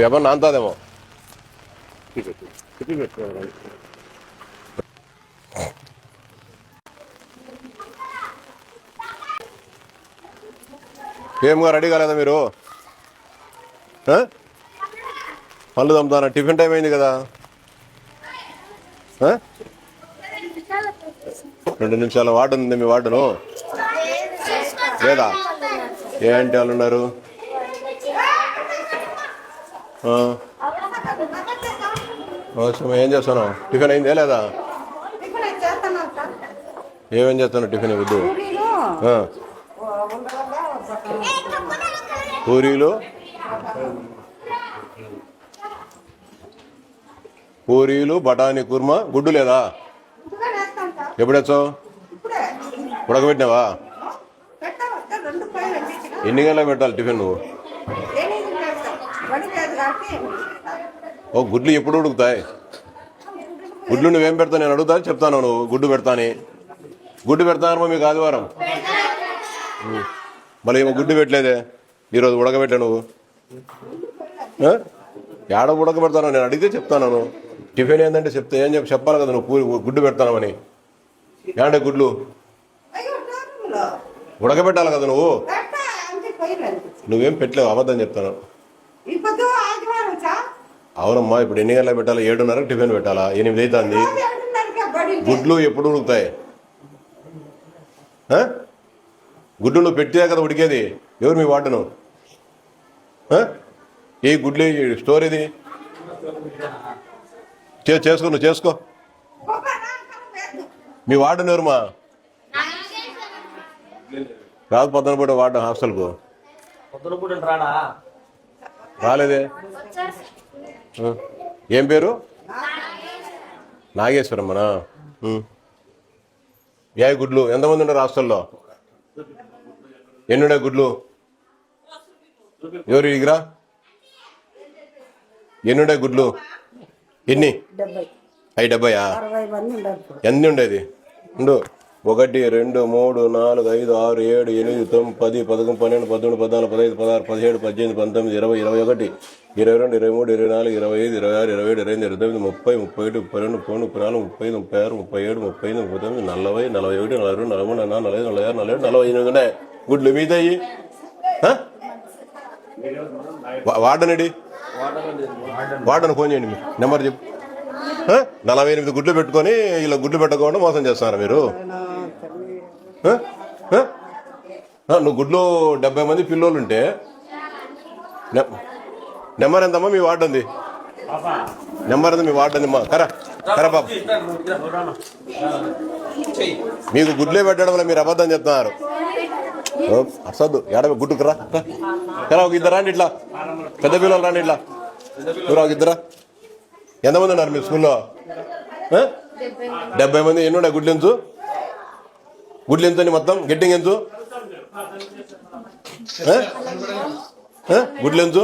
ఏమన్నా నాంతాదేమో ఏమో రెడీ కాలేదా మీరు? పళ్ళు తమ్ముతారా టిఫిన్ టైం అయింది కదా? రెండు నిమిషాల వార్డు ఉంది మీ వార్డును. లేదా. ఏ ఆంటీ వాళ్ళు ఉన్నారు ఏం చేస్తాను టిఫిన్ అయిందే లేదా? ఏమేం చేస్తాను టిఫిన్ వద్దు పూరీలు? పూరీలు బఠానీ కుర్మా గుడ్డు లేదా? ఎప్పుడు వచ్చావు ఉడకబెట్టినావా? ఎన్ని గంటలకు పెట్టాలి టిఫిన్ నువ్వు ఎనిమిది చేస్తాం వడి లేదు కాబట్టి ఓ గుడ్లు ఎప్పుడు ఉడుకుతాయి? గుడ్లు నువ్వేం పెడతావు? నేను అడుగుతా చెప్తాను నువ్వు. గుడ్డు పెడతాని. గుడ్డు పెడతానమ్మా మీకు ఆదివారం. మళ్ళీ ఏమో గుడ్డు పెట్టలేదే. ఈరోజు ఉడకబెట్టా నువ్వు? ఏడ ఉడకబెడతాను నేను అడిగితే చెప్తాను నువ్వు టిఫిన్ ఏంటంటే చెప్తే ఏం చెప్పి చెప్పాలి కదా నువ్వు పూరి గుడ్డు పెడతానమని. ఏంటే గుడ్లు? ఉడకబెట్టాలి కదా నువ్వు. నువ్వేం పెట్టలేవు అబద్ధం చెప్తాను ఈ పొద్దు ఆదివారం సార్ అవునమ్మా ఇప్పుడు ఎన్ని గంటలకు పెట్టాలా? ఏడున్నరకు టిఫిన్ పెట్టాలా? ఎనిమిది అవుతుంది. గుడ్లు ఎప్పుడు ఉడుకుతాయి? గుడ్లు నువ్వు పెట్టే కదా ఉడికేది? ఎవరు మీ వాటను ఏ గుడ్లు స్టోర్ ఇది? చే- చేసుకో నువ్వు చేసుకో. మీ వార్డెన్ ఎవరుమా? రాదు పొద్దున పూట వార్డెన్ హాస్టల్కు. రాలేదే. ఏం పేరు? నాగేశ్వరమ్మనా. ఏ గుడ్లు? ఎంతమంది ఉన్నారు హాస్టల్లో? ఎన్నుడే గుడ్లు? ఎవరు ఇగిరా? ఎన్నుడే గుడ్లు? ఎన్ని? అవి డెబ్బయా? ఎన్ని ఉండేది? ఉండు. ఒకటి రెండు మూడు నాలుగు ఐదు ఆరు ఏడు ఎనిమిది తొమ్మిది పది పదకొండు పన్నెండు పదమూడు పద్నాలుగు పదహైదు పదహారు పదిహేడు పద్దెనిమిది పంతొమ్మిది ఇరవై ఇరవై ఒకటి ఇరవై రెండు ఇరవై మూడు ఇరవై నాలుగు ఇరవై ఐదు ఇరవై ఆరు ఇరవై ఏడు ఇరవై ఎనిమిది ఇరవై తొమ్మిది ముప్పై ముప్పై ఒకటి ముప్పై రెండు ముప్పై ముప్పై నాలుగు ముప్పై ఐదు ముప్పై ఆరు ముప్పై ఏడు ముప్పై ఎనిమిది ముప్పై తొమ్మిది నలభై నలభై ఒకటి నలభై రెండు నలభై మూడు నలభై నాలుగు నలభై ఐదు నలభై ఆరు నలభై ఏడు నలభై ఎనిమిది ఉన్నాయి. గుడ్లు మీదయ్యి వాడనడి. వాడను ఫోన్ చేయండి మీరు. నెంబర్ చెప్పు. నలభై ఎనిమిది గుడ్లు పెట్టుకొని ఇలా గుడ్లు పెట్టకుండా మోసం చేస్తారా మీరు. నువ్వు గుడ్లు డెబ్బై మంది పిల్లోళ్ళు ఉంటే నెంబర్ ఎంతమ్మా? మీ వార్డు ఉంది. నెంబర్ ఎంత మీ వార్డు ఉంది మా కరా. కరా బాబు. మీకు గుడ్లే పెట్టడం వల్ల మీరు అబద్ధం చెప్తున్నారు. అసలు ఏడ గుడ్డుకు రా. కరా ఒక ఇద్దరు రాండి ఇట్లా. పెద్ద పిల్లలు రాండి ఇట్లా. ఎవరు ఒక ఇద్దరా ఎంతమంది ఉన్నారు మీ స్కూల్లో? డెబ్బై మంది. ఎన్ని ఉన్నాయి గుడ్లు ఎంత మొత్తం? గెట్టింగ్ ఎంత గుడ్లు ఎంత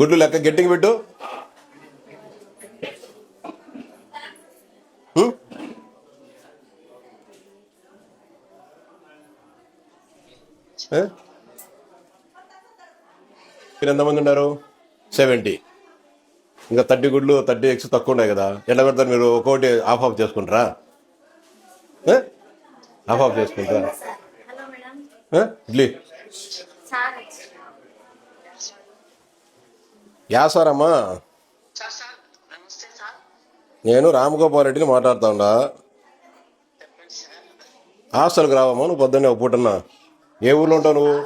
గుడ్లు లెక్క గెట్టింగ్ పెట్టు. మీరు ఎంతమంది ఉన్నారు? సెవెంటీ. ఇంకా థర్టీ గుడ్లు థర్టీ ఎక్స్ తక్కువ ఉన్నాయి కదా. ఎట్లా పెడతారు మీరు ఒక్కొక్కటి ఆఫ్ ఆఫ్ చేసుకుంటారా? ఆఫ్ ఆఫ్ చేసుకుంటారా? ఇడ్లీ. యా సార్ అమ్మా. నేను రామగోపాల్ రెడ్డిని మాట్లాడుతా ఉండా. హాస్టల్కి రావమ్మా నువ్వు పొద్దున్నే ఒక పూటన్నా. ఏ ఊర్లో ఉంటావు నువ్వు?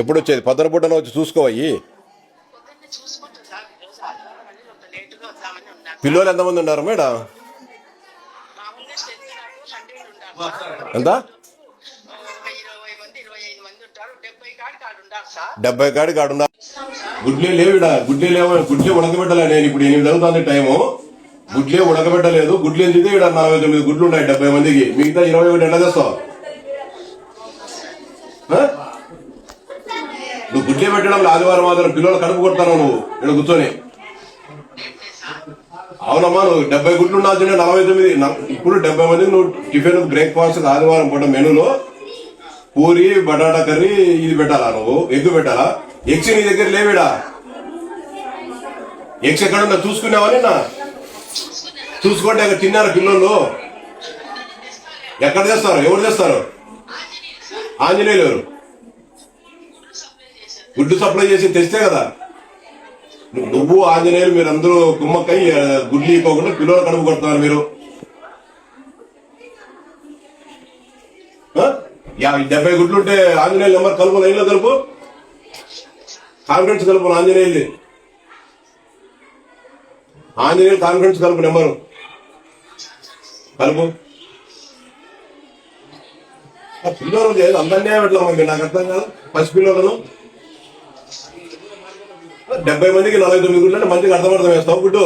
ఎప్పుడు వచ్చేది? పొద్దున పూటన వచ్చి చూసుకోవయ్యి పొద్దున్నే చూసుకుంటా సార్ ఈరోజు ఆదివారం అని కొంత లేటుగా వద్దామని ఉన్నాను పిల్లలు ఎంతమంది ఉన్నారు మేడం? ఎంత? డెబ్బై కాడి కాడు గుడ్లే లేవిడా? గుడ్లే లేవు గుడ్లే ఉడకబెట్టలే. నేను ఇప్పుడు ఎనిమిది అవుతుంది టైము. గుడ్లే ఉడకబెట్టలేదు. గుడ్లు ఎందుకు ఇక్కడ నలభై తొమ్మిది గుడ్లు ఉన్నాయి డెబ్బై మందికి. మిగతా ఇరవై ఒకటి ఎండ చేస్తావు? ఆ? నువ్వు గుడ్లే పెట్టడం ఆదివారం మాత్రం పిల్లలు కడుపు కొడతాను నువ్వు. ఇక్కడ కూర్చొని. అవునమ్మా నువ్వు డెబ్బై గుడ్లు ఉండాల్సిందే నలభై తొమ్మిది. ఇప్పుడు డెబ్బై మంది నువ్వు టిఫిన్ బ్రేక్ఫాస్ట్ ఆదివారం పూట మెనూలో పూరి బటాటా కర్రీ ఇది పెట్టాలా నువ్వు? ఎగ్గు పెట్టాలా? ఎగ్స్ నీ దగ్గర లేవేడా? ఎగ్స్ ఎక్కడున్నా? చూసుకున్నావా నిన్న? చూసుకోండి అక్కడ తిన్నారు పిల్లలు ఎక్కడ చేస్తారు ఎవరు చేస్తారు ఆంజనేయులు ఎవరు? గుడ్డు సప్లై చేసి తెస్తే కదా. నువ్వు ఆంజనేయులు మీరు అందరూ గుమ్మకై ఆ, గుడ్లు ఇవ్వకుండా పిల్లలు కడుపు కొడుతున్నారు మీరు. ఆ? యా- డెబ్బై గుడ్లు ఉంటే ఆంజనేయులు నెంబర్ కలుపు లైన్లో కలుపు. కాన్ఫిడెన్స్ కలుపు ఆంజనేయుల్ని ఆంజనేయులు కాన్ఫిడెన్స్ కలుపు నెంబరు. కలుపు. పిల్లలు లేదు అందరినీ ఎట్లా నాకు అర్థం కాదు. పసి పిల్లలను డెబ్బై మందికి నలభై తొమ్మిది గుడ్లు అంటే మంచిగా అర్థమర్థం వేస్తావు గుడ్డు.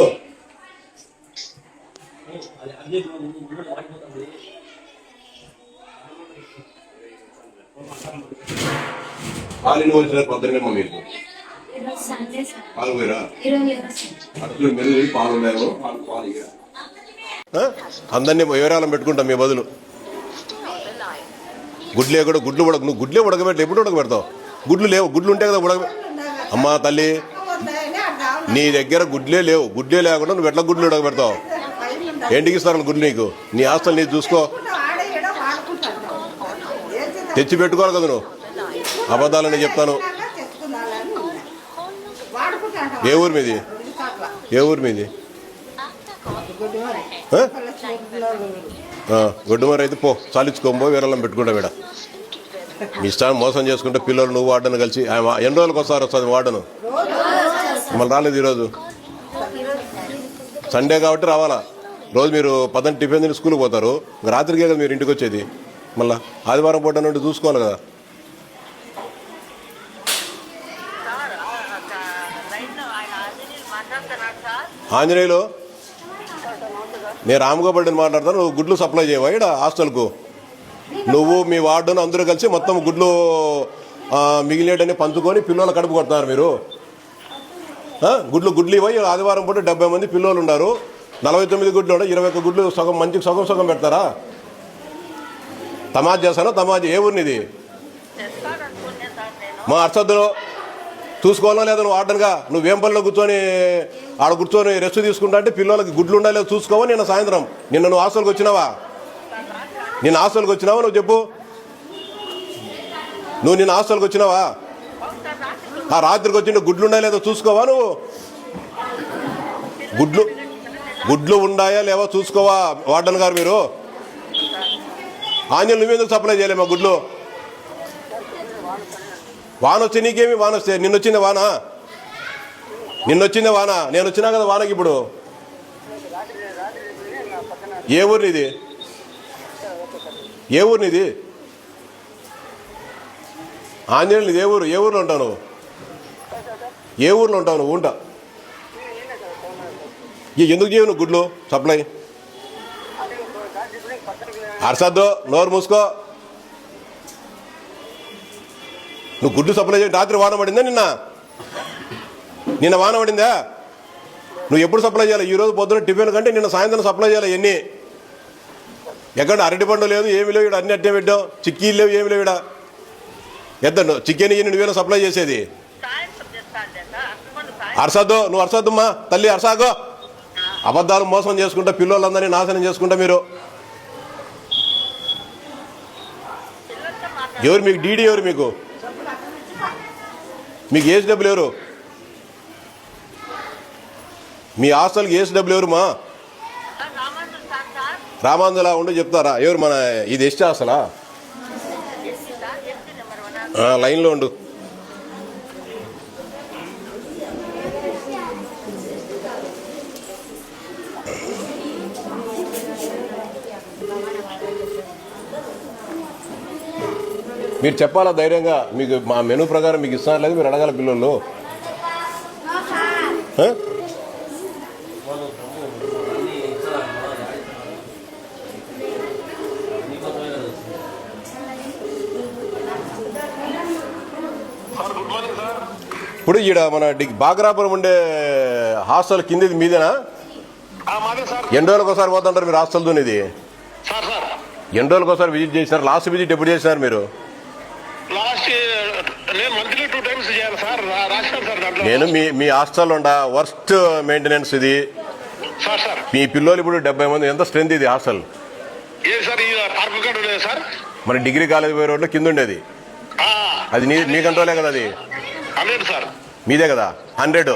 పాలు వచ్చిన పొద్దున్నే మీకు పాలు పోయిరా ఈరోజు ఎవరు సార్ అట్లు మెరుగు పాలు అందరినీ వివరాలను పెట్టుకుంటాం మీ బదులు. గుడ్లే కూడా గుడ్లు ఉడక నువ్వు గుడ్లే ఉడకబెట్టి ఎప్పుడు ఉడకబెడతావు? గుడ్లు లేవు. గుడ్లు ఉంటే కదా ఉడక అమ్మా తల్లి నీ దగ్గర గుడ్లే లేవు. గుడ్లే లేకుండా నువ్వు ఎట్లా గుడ్లు ఉడకబెడతావు? పైన ఇస్తారు గుడ్లు నీకు? నీ ఆస్తులు నీ చూసుకో. తెచ్చి పెట్టుకోవాలి కదా నువ్వు. అబద్ధాలని చెప్తాను. ఏ ఊరు మీది? ఏ ఊరు మీది? ఆ? అయితే పో. చాలించుకోబో వీరల్లం పెట్టుకుంటా వీడ మీ ఇష్టాన్ని మోసం చేసుకుంటే పిల్లలు నువ్వు వాడను కలిసి ఆమె ఎన్ని రోజులకు వస్తారు వస్తుంది వాడను మళ్ళీ రాలేదు ఈరోజు. సండే కాబట్టి రావాలా? రోజు మీరు పదని టిఫిన్ తిని స్కూల్కి పోతారు. రాత్రికే కదా మీరు ఇంటికి వచ్చేది. మళ్ళా ఆదివారం పూట నుండి చూసుకోవాలి కదా. ఆంజనేయులు? నేను రామగోపాల్ని మాట్లాడతాను. నువ్వు గుడ్లు సప్లై చేయవా? ఇక్కడ హాస్టల్కు. నువ్వు మీ వార్డును అందరూ కలిసి మొత్తం గుడ్లు మిగిలేటని పంచుకొని పిల్లలు కడుపు కొడుతున్నారు మీరు. గుడ్లు గుడ్లు ఇవ్వ. ఆదివారం పూట డెబ్బై మంది పిల్లలు ఉన్నారు నలభై తొమ్మిది గుడ్లు ఉన్నాయి ఇరవై ఒక్క గుడ్లు సగం మంచికి సగం సగం పెడతారా? తమాజ్ చేస్తాను తమాజ్ ఏ ఊరినిది మా అర్చద్దులో చూసుకోవాలో లేదా? నువ్వు ఆర్డర్గా నువ్వేం పనిలో కూర్చొని ఆడ కూర్చొని రెస్ట్ తీసుకుంటా అంటే పిల్లలకి గుడ్లు ఉండాలో చూసుకోవా? నిన్న సాయంత్రం. నిన్న నువ్వు హాస్టల్కి వచ్చినావా? నిన్న హాస్టల్కి వచ్చినావా? నువ్వు చెప్పు. నువ్వు నిన్న హాస్టల్కి వచ్చినావా? ఆ రాత్రికి వచ్చిన గుడ్లు ఉన్నాయా లేదో చూసుకోవా నువ్వు? గుడ్లు గుడ్లు ఉన్నాయా లేవో చూసుకోవా వార్డన్ గారు మీరు? ఆంజల్ నువ్వెందుకు సప్లై చేయలేమా గుడ్లు? వాన వస్తే నీకేమి వాన వస్తే? నిన్నొచ్చింది వాన? నిన్నొచ్చింది వాన? నేను వచ్చినా కదా వానకి ఇప్పుడు? ఏ ఊరు ఏ ఊరు నీది? ఆంజనేయులు ఏ ఊరు? ఏ ఊరిలో ఉంటావు నువ్వు? ఏ ఊర్లో ఉంటావు? నువ్వు ఉంటా ఎందుకు చేయవు నువ్వు గుడ్లు సప్లై? అరసద్దు నోరు మూసుకో. నువ్వు గుడ్డు సప్లై చేసి రాత్రి వాన పడిందా నిన్న? నిన్న వాన పడిందా? నువ్వు ఎప్పుడు సప్లై చేయాలి? ఈ రోజు పొద్దున టిఫిన్ కంటే నిన్న సాయంత్రం సప్లై చేయాలి ఎన్ని? ఎక్కడ అరటి పండు లేదు ఏమి లేవు ఈడ అన్ని అట్టే పెట్టావు చిక్కీలు లేవు ఏమి లేవు ఈడ. ఎద్దండు చికెన్ ఇన్ని నువ్వేనా సప్లై చేసేది సాయంత్రం తెస్తాను సార్ అర్థమండి సాయం అరసద్దు నువ్వు అరసద్దమ్మా తల్లి అరసాగో అబద్ధాలు మోసం చేసుకుంటా పిల్లలందరినీ నాశనం చేసుకుంటా మీరు. ఎవరు మీకు డీడీ ఎవరు మీకు? మీకు ఏజ్ డబ్బులు ఎవరు? మీ హాస్టల్కి ఏజ్ డబ్బులు ఎవరు రామాంజలా ఉండి చెప్తారా? ఎవరు మన ఇది ఎస్ట్ హాస్టలా? లైన్లో ఉండు. మీరు చెప్పాలా ధైర్యంగా? మీకు మా మెనూ ప్రకారం మీకు ఇస్తున్నారు లేదు? మీరు అడగాల పిల్లలు? ఇప్పుడు ఈడ మన డి- బాగ్రాపురం ఉండే హాస్టల్ కిందిది మీదేనా? మాదే సార్. ఎన్ని రోజులకు ఒకసారి పోతుంటారు మీరు హాస్టల్ ఇది సార్ సార్. ఎన్ని రోజులకు ఒకసారి విజిట్ చేసినారు? లాస్ట్ విజిట్ ఎప్పుడు చేసినారు మీరు? నేను మీ మీ హాస్టల్లో ఉండ వర్స్ట్ మెయింటెనెన్స్ ఇది. మీ పిల్లలు ఇప్పుడు డెబ్బై మంది ఎంత స్ట్రెంత్ ఇది హాస్టల్? మరి డిగ్రీ కాలేజ్ పోయే రోడ్లో కింద ఉండేది. అది మీ కంట్రోలే కదా అది. మీదే కదా హండ్రెడ్.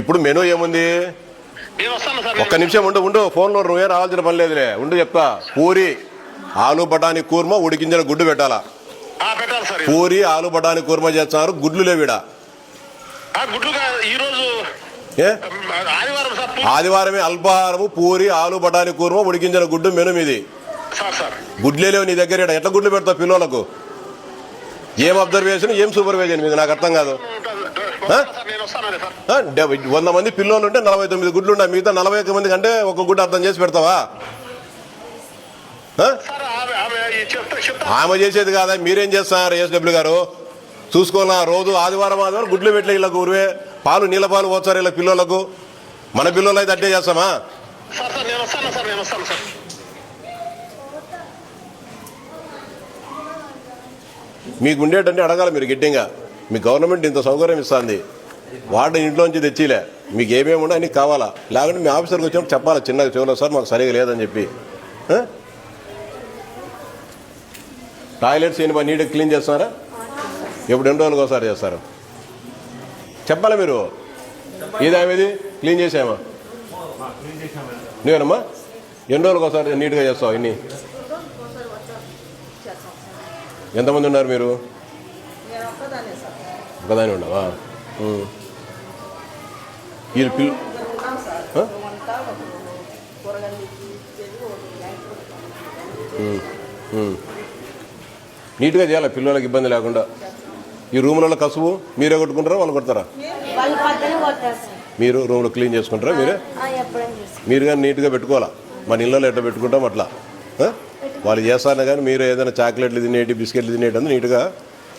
ఇప్పుడు మెనూ ఏముంది? ఒక్క నిమిషం ఉండు ఉండు. ఫోన్లో నువ్వే రావాల్సిన పని లేదులే. ఉండు చెప్తా. పూరి ఆలు బఠానీ కూర్మ ఉడికించిన గుడ్డు పెట్టాలా? పూరి ఆలు బఠానీ కూర్మ చేస్తున్నారు. గుడ్లు లేవిడ ఆదివారమే అల్పాహారము పూరి ఆలు బఠానీ కూర్మ ఉడికించిన గుడ్డు మెను మీది. గుడ్లే లేవు నీ దగ్గర. ఎట్లా గుడ్లు పెడతావు పిల్లలకు? ఏం అబ్జర్వేషన్ ఏం సూపర్వైజన్ మీకు నాకు అర్థం కాదు. వంద మంది పిల్లలు ఉంటే నలభై తొమ్మిది గుడ్లు ఉన్నాయి. మిగతా నలభై ఒక్క మంది కంటే ఒక గుడ్డు అర్థం చేసి పెడతావా ఆ? సార్ ఆమె ఆమె ఈ చెప్తా చెప్తా ఆమె చేసేది కాదా? మీరేం చేస్తున్నారు ఎస్డబ్ల్యూ గారు? చూసుకోవాలా? రోజు ఆదివారం ఆదివారం గుడ్లు పెట్టలే వీళ్ళకు ఊరివే పాలు నీళ్ళ పాలు పోతారు వీళ్ళ పిల్లలకు మన పిల్లలు అయితే అట్టే చేస్తామా? మీకు ఉండేటంటే అడగాలి మీరు గిడ్డంగా మీ గవర్నమెంట్ ఇంత సౌకర్యం ఇస్తుంది. వాడు ఇంట్లోంచి తెచ్చిలే. మీకు ఏమేమి ఉండో అన్నీ కావాలా? లేకుంటే మీ ఆఫీసర్కి వచ్చినప్పుడు చెప్పాలి? చిన్నగా చెవులో సార్ మాకు సరిగా లేదని చెప్పి? టాయిలెట్స్ ఎన్ని నీట్గా క్లీన్ చేస్తున్నారా? ఎప్పుడు ఎన్ని రోజులకు ఒకసారి చేస్తారు? చెప్పాలి మీరు? ఏదేమిది క్లీన్ చేసామా నువ్వేనమ్మా? ఎన్ని రోజులకు ఒకసారి నీట్గా చేస్తావు ఇన్ని? ఎంతమంది ఉన్నారు మీరు? ఒకదాని ఉండవా వీళ్ళు పిల్ల కూరగాయలు తెచ్చి ఒకరు నైట్ పూట ఉం. ఉం. నీట్గా చేయాలి. పిల్లలకి ఇబ్బంది లేకుండా. ఈ రూమ్లలో కసువు మీరే కొట్టుకుంటారా? వాళ్ళు కొడతారా? మీరు రూమ్లో క్లీన్ చేసుకుంటారా మీరే? మీరు కానీ నీట్గా పెట్టుకోవాలా? మన ఇళ్ళలో ఎట్లా పెట్టుకుంటాం అట్లా? వాళ్ళు చేస్తాను కానీ మీరు ఏదైనా చాక్లెట్లు తినేటి బిస్కెట్లు తినేటి అందు నీట్గా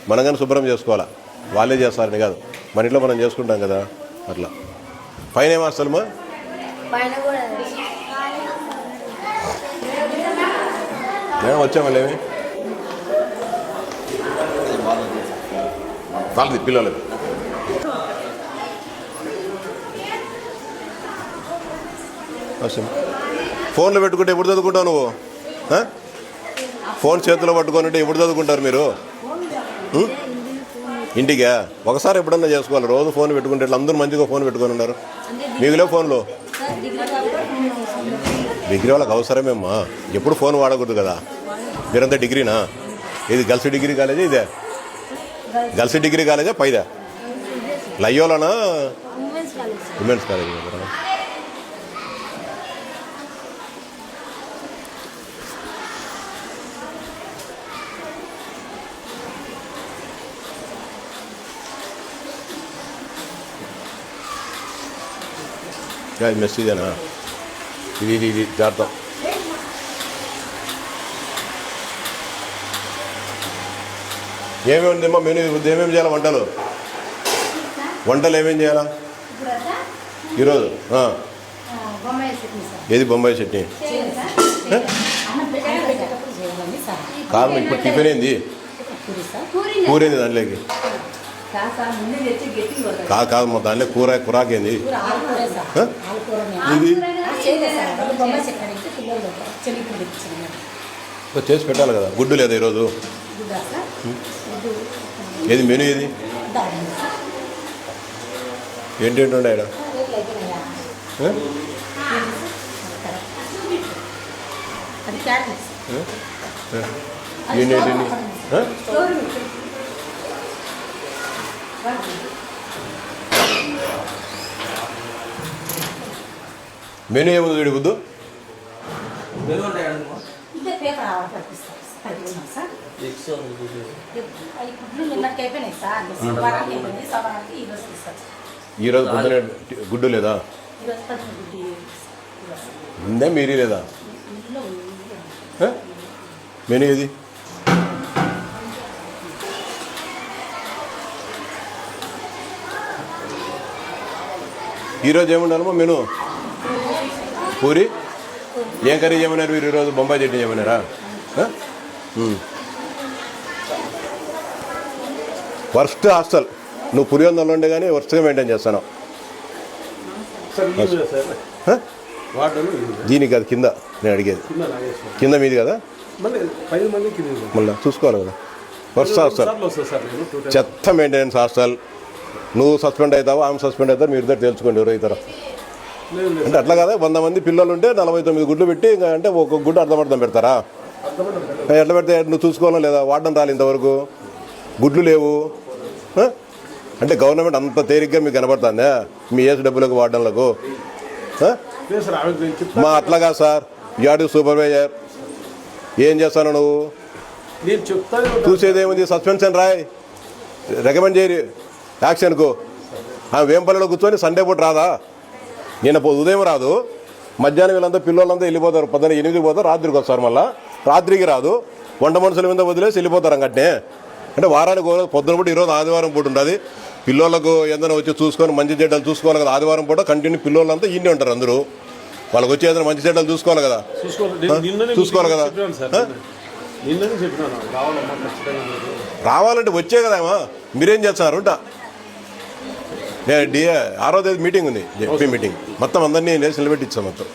మనం కానీ శుభ్రం చేసుకోవాలా? వాళ్ళే చేస్తారని కాదు. మన ఇంట్లో మనం చేసుకుంటాం కదా? అట్లా. పైన ఏం వచ్చాం వాళ్ళేమి వాళ్ళది పిల్లలది. ఫోన్లో పెట్టుకుంటే ఎప్పుడు చదువుకుంటావు నువ్వు? ఫోన్ చేతిలో పట్టుకొని ఉంటే ఎప్పుడు చదువుకుంటారు మీరు? ఇంటికా? ఒకసారి ఎప్పుడన్నా చేసుకోవాలి. రోజు ఫోన్ పెట్టుకుంటే ఇట్లా అందరూ మంచిగా ఫోన్ పెట్టుకొని ఉన్నారు. మీకులే ఫోన్లో డిగ్రీ వాళ్ళకి అవసరమేమ్మా ఎప్పుడు ఫోన్ వాడకూడదు కదా. మీరంతా డిగ్రీనా? ఇది గర్ల్స్ డిగ్రీ కాలేజా ఇదే? గర్ల్స్ డిగ్రీ కాలేజా పైదా లయ్యోలోనా ఉమెన్స్ కాలేజ్ ఉమెన్స్ కాలేజ్ కదా ఇది మెసేజేనా ఇది ఇది ఇది జాగ్రత్త ఏమేమి ఉందమ్మా? మెనూ ఏమేమి చేయాలి వంటలు? వంటలు ఏమేమి చేయాలా? ఈరోజు ఆ. బొమ్మాయి చట్నీ సార్ ఏది బొంబాయి చట్నీ? కాదు ఇప్పుడు టిఫిన్ ఏంది? పూరి సార్ కూర ఏంది దాంట్లోకి? కాదు కాదు మా దాంట్లో కూర కూరాకేంది? ఇది? చేసి పెట్టాలి కదా. గుడ్డు లేదా ఈరోజు? ఏది మెనూ ఏది? ఏంటేంటి ఉండే? ఏంటేంటి? మెనూ ఏముంది వీడి బుద్ధు? ఈరోజు పొద్దున గుడ్డు లేదా? ఉందా మీరీ లేదా? మెనూ ఏది? ఈరోజు ఏముండాలమ్మా మెనూ? పూరి? ఏం కర్రీ చేయమన్నారు మీరు ఈరోజు బొంబాయి చట్నీ చేయమన్నారా ఆ? ఉమ్. Worst hostel. నువ్వు పులివెందులో ఉండే కానీ వర్స్ట్గా మెయింటైన్ చేస్తాను. దీనికి అది కింద నేను అడిగేది. కింద కింద మీది కదా? మళ్ళీ కింద చూసుకోవాలి కదా. Worst hostel. చెత్త మెయింటెనెన్స్ హాస్టల్. నువ్వు సస్పెండ్ అవుతావు ఆమె సస్పెండ్ అవుతారు మీరు ఇద్దరు తెలుసుకోండి ఎవరు అవుతారో లేదు లేదు. అంటే అట్లా కదా? వంద మంది పిల్లలు ఉంటే నలభై తొమ్మిది గుడ్లు పెట్టి ఇంకా అంటే ఒక గుడ్డు అర్థమర్థం పెడతారా? ఎట్లా పెడితే నువ్వు చూసుకోవాలా లేదా? వాడడం రాలి ఇంతవరకు. గుడ్లు లేవు? అంటే గవర్నమెంట్ అంత తేలిగ్గా మీకు కనబడుతుందా? మీ ఏసు డబ్బులకు వాడడంలకు ఆ? చెప్తాను మా అట్లాగా సార్. యాడు సూపర్వైజర్ ఏం చేస్తాను నువ్వు? నేను చెప్తాను చూసేది ఏముంది సస్పెన్షన్ రాయ్. రికమెండ్ చేయరు. యాక్షన్కు ఆమె వేంపల్లిలో కూర్చొని సండే పూట రాదా? నిన్న ఉదయం రాదు. మధ్యాహ్నం వీళ్ళంతా పిల్లలంతా వెళ్ళిపోతారు. పొద్దున్న ఎనిమిదికి పోతారు. రాత్రికి వస్తారు మళ్ళా. రాత్రికి రాదు. వంట మనుషుల మీద వదిలేసి వెళ్ళిపోతారు అంగట్నే. అంటే వారానికి పొద్దున పూట ఈరోజు ఆదివారం పూట ఉంటుంది. పిల్లలకు ఏదైనా వచ్చి చూసుకొని మంచి చెడ్డలు చూసుకోవాలి కదా ఆదివారం పూట కంటిన్యూ పిల్లలంతా ఇండి ఉంటారు అందరూ. వాళ్ళకి వచ్చి ఏదైనా మంచి చెడ్డలు చూసుకోవాలి కదా. చూసుకోవాలి. నేను కదా. రావాలంటే వచ్చే కదమ్మా మీరేం చేస్తున్నారు ఉంటా. నేను డిఏ ఆరో తేదీ మీటింగ్ ఉంది. ZP meeting. మొత్తం అందరినీ లేచి నిలబెట్టించాం మొత్తం.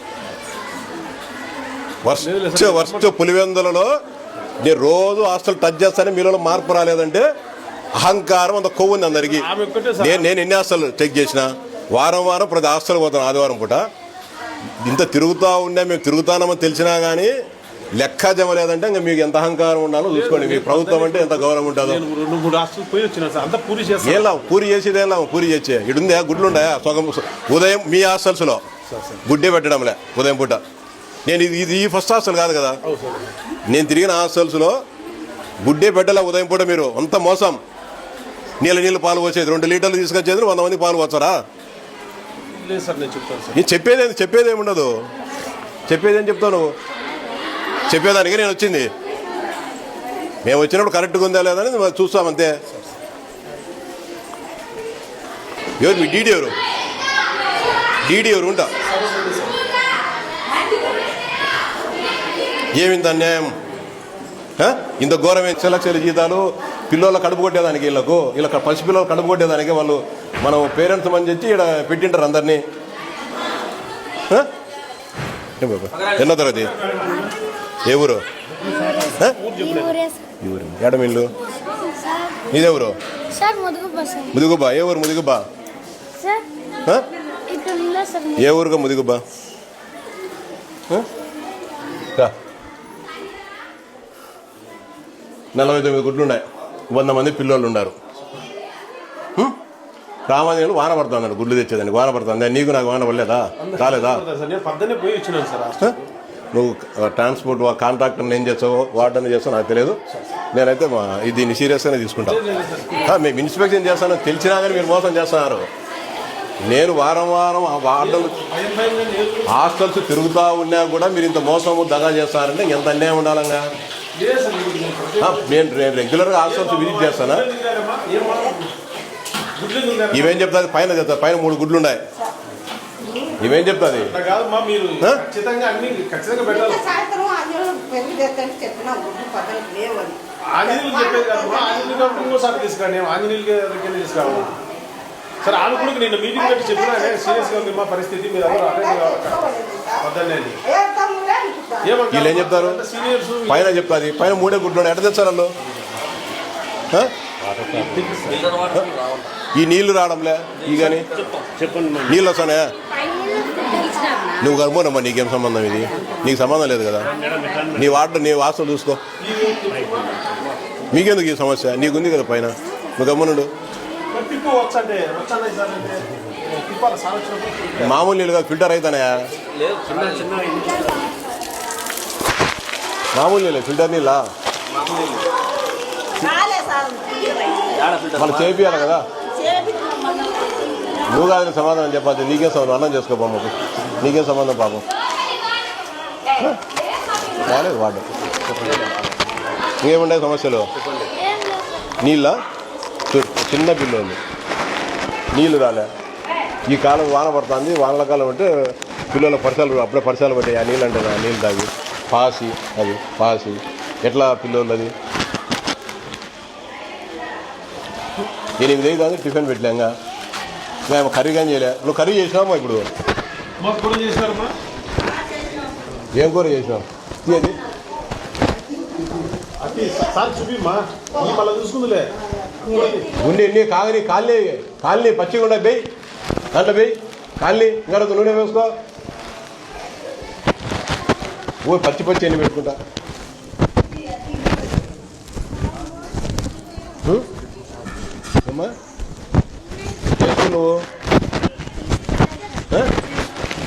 వర్స్ట్ వర్స్ట్ పులివెందులలో నేను రోజు హాస్టల్ టచ్ చేస్తానే మీలో మార్పు రాలేదంటే అహంకారం అంత కొవ్వు ఉంది అందరికి. నేను నేను ఎన్ని హాస్టల్ చెక్ చేసిన వారం వారం ప్రతి హాస్టల్ పోతాను ఆదివారం పూట. ఇంత తిరుగుతా ఉన్నా మేము తిరుగుతామని తెలిసినా కానీ లెక్క జమ లేదంటే ఇంకా మీకు ఎంత అహంకారం ఉండాలో చూసుకోండి. మీ ప్రభుత్వం అంటే ఎంత గౌరవం ఉంటుందో. ఏం లాభం? పూరి చేసేది ఏం పూరి చేసే ఇడుందా? గుడ్లు ఉన్నాయా సగం ఉదయం మీ హాస్టల్స్లో గుడ్డే పెట్టడంలే ఉదయం పూట. నేను ఇది ఇది ఈ ఫస్ట్ హాస్టల్ కాదు. కదా నేను తిరిగిన హాస్టల్స్లో గుడ్డే పెట్టలే ఉదయం పూట మీరు అంత మోసం. నీళ్ళ నీళ్ళు పాలు పోసేది. రెండు లీటర్లు తీసుకొచ్చేది వంద మంది పాలు పోతారా నేను చెప్తాను చెప్పేది? చెప్పేది ఏమి ఉండదు చెప్పేది ఏం చెప్తావు చెప్పేదానికి నేను వచ్చింది. మేము వచ్చినప్పుడు కరెక్ట్గా ఉందా లేదా అని చూస్తాం అంతే. ఎవరు మీ డీడీ ఎవరు? డీడీ ఎవరు ఉంటా? ఏమి ఇంత అన్యాయం? ఇంత ఘోరమైన లక్షల జీతాలు పిల్లల కడుపు కొట్టేదానికి వీళ్ళకు వీళ్ళ పసిపిల్లలు కడుపు కొట్టేదానికి వాళ్ళు మనం పేరెంట్స్ మంది వచ్చి ఇక్కడ పెట్టింటారు అందరినీ? ఎన్నో తరగతి? ఏ ఊరు? ఆ? ఈ ఊరే. ముదిగుబ్బా ఏ ఊరు? ముదిగుబ్బా ఏ ఊరుగా ముదిగుబ్బా ఆ? రా. నలభై తొమ్మిది గుడ్లు ఉన్నాయి. వంద మంది పిల్లోళ్ళు ఉన్నారు. హ్మ్? రామాంజనేయులు వాన పడుతున్నాడు గుడ్లు తెచ్చేదానికి. వాన పడుతుంది? నీకు నాకు వాన పడలేదా? రాలేదా? నువ్వు ట్రాన్స్పోర్ట్ కాంట్రాక్టర్ ఏం చేస్తావో వాటిని చేస్తావు నాకు తెలియదు. నేనైతే మా ఇది దీన్ని సీరియస్గానే తీసుకుంటాను మేము ఇన్స్పెక్షన్ చేస్తానని తెలిసినా కానీ మీరు మోసం చేస్తున్నారు. నేను వారం వారం ఆ వార్డులు హాస్టల్స్ తిరుగుతూ ఉన్నా కూడా మీరు ఇంత మోసము దగా చేస్తారంటే ఎంత అన్యాయం ఉండాలంగా? నేను నేను రెగ్యులర్గా హాస్టల్స్ విజిట్ చేస్తానా? ఇవేం చెప్తాది? పైన చెప్తాది. పైన మూడు గుడ్లు ఉన్నాయి. ఇవేం చెప్తాది? సాయంత్రం ఆంజనేయులు పెళ్ళి చేస్తాను చెప్పినా గుడ్డు పక్కన లేవని ఆంజనేయులు చెప్పేది కాదమ్మా ఆంజనేయులు కాబట్టి ఇంకోసారి తీసుకురండి ఆంజనేయులు దగ్గర తీసుకురావు సరే ఆమె కూడా నిన్న మీటింగ్ పెట్టి చెప్పినా సీరియస్గా ఉంది మా పరిస్థితి మీరు ఎవరు అటెండ్ కావాలి. వద్దనే అని. ఏ తమ్ముడే అనుకుంటా ఏమంటారు? వీళ్ళు ఏం చెప్తారు సీనియర్స్ పైన చెప్తాది. పైన మూడే గుడ్లు ఎట్ట తెచ్చారు వాళ్ళు? ఈ నీళ్ళు రావడంలే. ఈ కానీ చెప్పండి నీళ్ళు వస్తానే? నువ్వు కనుమోనమ్మా నీకేం సంబంధం ఇది? నీకు సంబంధం లేదు కదా? నీ వాటర్ నీ వాసన చూసుకో. మీకెందుకు ఈ సమస్య? నీకుంది కదా పైన. నువ్వు గమ్మునుడు. మామూలు నీళ్ళుగా ఫిల్టర్ అవుతానయా లేదు చిన్న చిన్న మామూలు నీళ్ళు? ఫిల్టర్ నీళ్ళ వాళ్ళు చేపియాలి కదా. నువ్వు కాదని సమాధానం చెప్పాలి నీకేం సంబంధం అన్నం చేసుకో పాపం నీకేం సంబంధం పాపం. రాలేదు వాడు. ఇంకేముండే సమస్యలు. నీళ్ళ? చిన్న ఉంది నీళ్ళు రాలే. ఈ కాలం వాన పడుతుంది వానల కాలం అంటే పిల్లల పరిసరాలు అప్పుడే పరిసరాలు పట్టాయి ఆ నీళ్ళు అంటే ఆ నీళ్ళు తాగి పాసి అది పాసి. ఎట్లా పిల్లలు అది ఎనిమిది ఐదు దాకా టిఫిన్ పెట్టలేంగా మేము కర్రీ కానీ చేయలే. నువ్వు కర్రీ చేసినావా ఇప్పుడు? ఏం కూర చేసినావు? తీయది. సార్ చూపిమ్మా. ఈ మళ్ళీ చూసుకుందిలే. ఉండి ఎన్ని కాగని కాళ్ళీ కాళ్ళీ పచ్చిగా ఉండే బెయ్యి దాంట్లో బెయ్యి కాళ్ళీ ఇంకా నూనె వేసుకో. ఓ పచ్చి పచ్చి ఎన్ని పెట్టుకుంటా? అమ్మా నువ్వు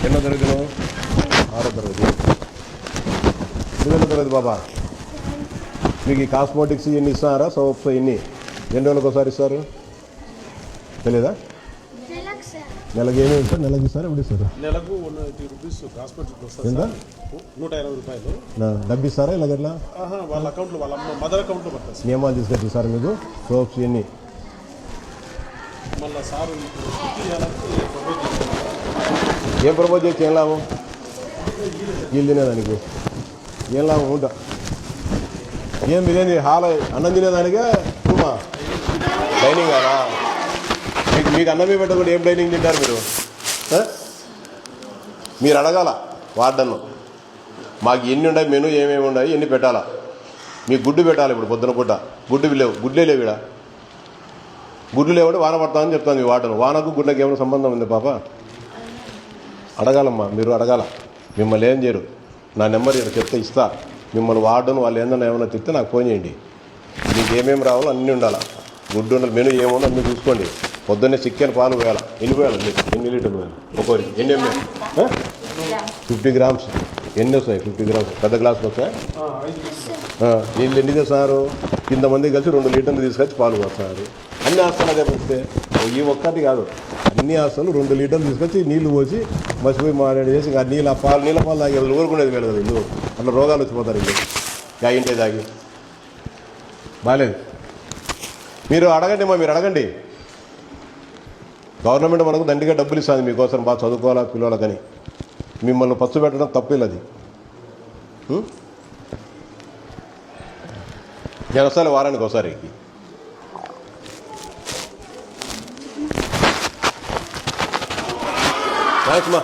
ఎన్నో తరగతి నువ్వు ఆరో తరగతి. నువ్వెన్నో తరగతి బాబా? మీకు ఈ కాస్మోటిక్స్ ఎన్ని ఇస్తారా సోప్స్ ఎన్ని ఎన్ని రోజులకు ఒకసారి ఇస్తారు? తెలియదా నెలకు సార్. ఏమేమి ఇస్తారు? నెలకి ఇస్తారు? ఎప్పుడు ఇస్తారు? నెలకు వన్ ఎయిటీ రూపీస్ హాస్పిటల్కి వస్తుంది? సార్ నూట ఇరవై రూపాయలు. డబ్బు ఇస్తారా ఇలా ఎట్లా వాళ్ళ అకౌంట్లో వాళ్ళ మదర్ అకౌంట్లో పడుతుంది సార్. నియమాలు తీసుకొచ్చి ఇస్తారు మీకు. సోప్స్ ఎన్ని మళ్ళీ సార్ ఏం ప్రపోజ్ చేసి ఏం లాభం? వీళ్ళు తినేదానికి. ఏం లాభం? ఉంటా. ఏం బిర్యానీ హాల్ అన్నం తినేదానికే రూమా డైనింగ్ మీకు మీకు మీకు అన్నమే పెట్టకుండా ఏం డైనింగ్ తింటారు మీరు? మీరు అడగాల వార్డన్ను. మాకు ఎన్ని ఉన్నాయి మెను ఏమేమి ఉన్నాయి ఎన్ని పెట్టాలా? మీకు గుడ్డు పెట్టాలి ఇప్పుడు పొద్దున పూట. గుడ్డు లేవు. గుడ్లే లేవు ఇక్కడ గుడ్లు లేవంటే వాన పడతామని చెప్తాను మీ వార్డను. వానకు గుడ్లకు ఏమైనా సంబంధం ఉంది పాప? అడగాలమ్మా. మీరు అడగాల. మిమ్మల్ని ఏం చేయరు. నా నెంబర్ ఇక్కడ చెప్తే ఇస్తా. మిమ్మల్ని వార్డును వాళ్ళు ఏందన్నా ఏమైనా తిప్పితే నాకు ఫోన్ చేయండి. మీకు ఏమేమి రావాలో అన్నీ ఉండాలా. గుడ్డు ఉండాలి మెను ఏముందో అన్నీ చూసుకోండి. పొద్దున్నే చికెన్ పాలు వేయాలి ఎన్ని పోయాలి మీకు ఎన్ని లీటర్లు వేయాలి ఒక్కొక్కరికి ఎన్ని ఎంఎల్? Fifty grams. ఎన్ని వస్తాయి ఫిఫ్టీ గ్రామ్స్? పెద్ద గ్లాసులు వస్తాయి? వీళ్ళు ఎన్ని చేస్తున్నారు కింద మంది కలిసి రెండు లీటర్లు తీసుకొచ్చి పాలు పోస్తున్నారు అన్ని ఆస్తులు అదే పోస్తే ఈ ఒక్కటి కాదు. అన్ని ఆస్తులు రెండు లీటర్లు తీసుకొచ్చి నీళ్ళు పోసి మసిపోయి మాట్లాడి చేసి ఇంకా నీళ్ళ పాలు నీళ్ళ పాలు తాగి ఊరుకునేది వెళ్ళదు కదా ఇల్లు. అట్లా రోగాలు వచ్చిపోతారు ఇల్లు యా తాగి. బాగాలేదు మీరు అడగండి మా మీరు అడగండి. గవర్నమెంట్ మనకు దండిగా డబ్బులు ఇస్తుంది మీకోసం బాగా చదువుకోవాలా పిల్లలకని మిమ్మల్ని పచ్చు పెట్టడం తప్పేది అది. నేను వస్తాను వారానికి ఒకసారి థ్యాంక్స్ మా